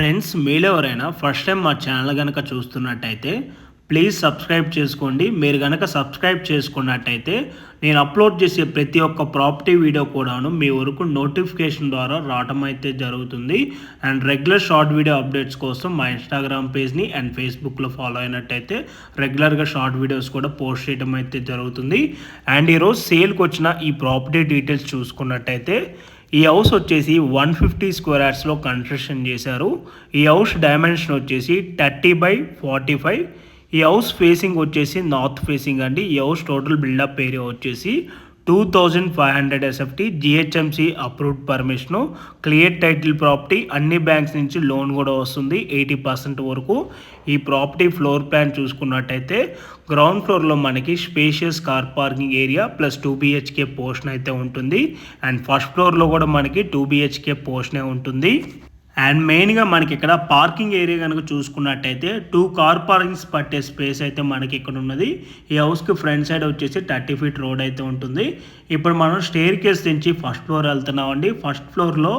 Friends మీలో ఎవరైనా first time మా ఛానల్ కనుక చూస్తున్నట్టయితే ప్లీజ్ సబ్స్క్రైబ్ చేసుకోండి. మీరు కనుక సబ్స్క్రైబ్ చేసుకున్నట్టయితే నేను అప్లోడ్ చేసే ప్రతి ఒక్క ప్రాపర్టీ వీడియో కూడాను మీ వరకు నోటిఫికేషన్ ద్వారా రావటం అయితే జరుగుతుంది. And regular short video updates కోసం మా ఇన్స్టాగ్రామ్ పేజ్ని అండ్ ఫేస్బుక్లో ఫాలో అయినట్టయితే రెగ్యులర్గా షార్ట్ వీడియోస్ కూడా పోస్ట్ చేయడం అయితే జరుగుతుంది. అండ్ ఈరోజు సేల్కి వచ్చిన ఈ ప్రాపర్టీ డీటెయిల్స్ చూసుకున్నట్టయితే ఈ హౌస్ వచ్చేసి వన్ ఫిఫ్టీ స్క్వేర్ యార్డ్స్లో కన్స్ట్రక్షన్ చేశారు. ఈ హౌస్ డైమెన్షన్ వచ్చేసి థర్టీ బై ఫార్టీ ఫైవ్. ఈ హౌస్ ఫేసింగ్ వచ్చేసి నార్త్ ఫేసింగ్ అండి. ఈ హౌస్ టోటల్ బిల్డప్ ఏరియా వచ్చేసి two thousand five hundred SFT GHMC approved permission clear title property అన్ని బ్యాంక్స్ నుంచి లోన్ కూడా వస్తుంది ఎయిటీ పర్సెంట్ వరకు. ఈ ప్రాపర్టీ ఫ్లోర్ ప్లాన్ చూసుకున్నట్టయితే గ్రౌండ్ ఫ్లోర్లో మనకి spacious car parking area plus two BHK portion అయితే ఉంటుంది. అండ్ ఫస్ట్ ఫ్లోర్లో కూడా మనకి టూ బిహెచ్కే పోర్షనే ఉంటుంది. అండ్ మెయిన్గా మనకి ఇక్కడ పార్కింగ్ ఏరియా కనుక చూసుకున్నట్టయితే టూ కార్ పార్కింగ్స్ పట్టే స్పేస్ అయితే మనకి ఇక్కడ ఉన్నది. ఈ హౌస్కి ఫ్రంట్ సైడ్ వచ్చేసి థర్టీ ఫీట్ రోడ్ అయితే ఉంటుంది. ఇప్పుడు మనం స్టేర్ కేస్ నుంచి ఫస్ట్ ఫ్లోర్ వెళ్తున్నామండి. ఫస్ట్ ఫ్లోర్లో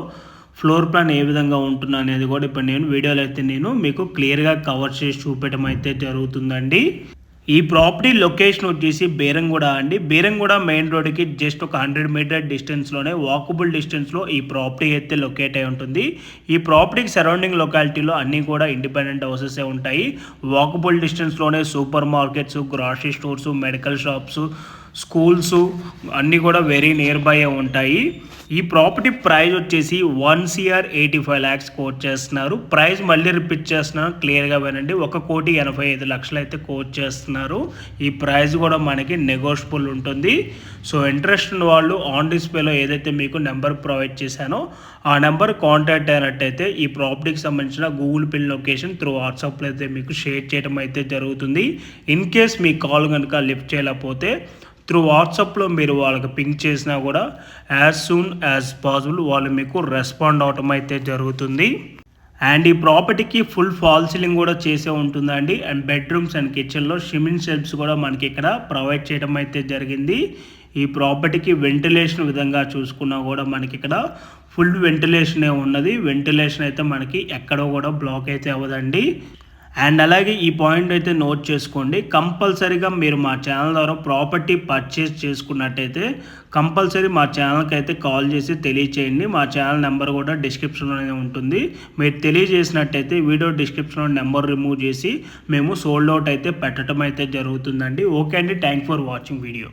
ఫ్లోర్ ప్లాన్ ఏ విధంగా ఉంటుంది అనేది కూడా ఇప్పుడు నేను వీడియోలో అయితే నేను మీకు క్లియర్గా కవర్ చేసి చూపించడం అయితే జరుగుతుందండి. ఈ ప్రాపర్టీ లొకేషన్ వచ్చేసి బేరంగూడ అండి. బేరంగూడ మెయిన్ రోడ్కి జస్ట్ ఒక హండ్రెడ్ మీటర్ డిస్టెన్స్లోనే వాకబుల్ డిస్టెన్స్లో ఈ ప్రాపర్టీ అయితే లొకేట్ అయి ఉంటుంది. ఈ ప్రాపర్టీకి సరౌండింగ్ లొకాలిటీలో అన్నీ కూడా ఇండిపెండెంట్ హౌసెస్ ఉంటాయి. Walkable డిస్టెన్స్లోనే super markets grocery stores medical shops schools అన్నీ కూడా వెరీ నియర్ బై ఉంటాయి. ఈ ప్రాపర్టీ ప్రైస్ వచ్చేసి one CR eighty five lakhs quote చేస్తున్నారు. ప్రైస్ మళ్ళీ రిపీట్ చేస్తున్నారు క్లియర్గా వినండి. ఒక కోటి ఎనభై ఐదు లక్షలు అయితే కోట్ చేస్తున్నారు. ఈ ప్రైస్ కూడా మనకి నెగోషియబుల్ ఉంటుంది. సో ఇంట్రెస్ట్ ఉన్న వాళ్ళు ఆన్ డిస్ప్లేలో ఏదైతే మీకు నెంబర్ ప్రొవైడ్ చేశానో ఆ నెంబర్ కాంటాక్ట్ అయినట్టయితే ఈ ప్రాపర్టీకి సంబంధించిన గూగుల్ పిన్ లొకేషన్ త్రూ వాట్సాప్లో అయితే మీకు షేర్ చేయడం అయితే జరుగుతుంది. ఇన్ కేస్ మీ కాల్ కనుక లిఫ్ట్ చేయలేకపోతే త్రూ వాట్సాప్లో మీరు వాళ్ళకి పింక్ చేసినా కూడా యాజ్ సూన్ యాజ్ పాసిబుల్ వాళ్ళు మీకు రెస్పాండ్ అవటం అయితే జరుగుతుంది. అండ్ ఈ ప్రాపర్టీకి ఫుల్ ఫాల్ సీలింగ్ కూడా చేసే ఉంటుందండి. అండ్ బెడ్రూమ్స్ అండ్ కిచెన్లో షిమిన్ షెల్ఫ్స్ కూడా మనకి ఇక్కడ ప్రొవైడ్ చేయడం అయితే జరిగింది. ఈ ప్రాపర్టీకి వెంటిలేషన్ విధంగా చూసుకున్నా కూడా మనకి ఇక్కడ ఫుల్ వెంటిలేషనే ఉన్నది. వెంటిలేషన్ అయితే మనకి ఎక్కడో కూడా బ్లాక్ అయితే అవ్వదండి. అండ్ అలాగే ఈ పాయింట్ అయితే నోట్ చేసుకోండి. కంపల్సరీగా మీరు మా ఛానల్ ద్వారా ప్రాపర్టీ పర్చేస్ చేసుకున్నట్టయితే కంపల్సరీ మా ఛానల్కి అయితే కాల్ చేసి తెలియచేయండి. మా ఛానల్ నెంబర్ కూడా డిస్క్రిప్షన్లోనే ఉంటుంది. మీరు తెలియజేసినట్టయితే వీడియో డిస్క్రిప్షన్లో నెంబర్ రిమూవ్ చేసి మేము సోల్డ్ అవుట్ అయితే పెట్టడం అయితే జరుగుతుందండి. ఓకే అండి. Thank for watching video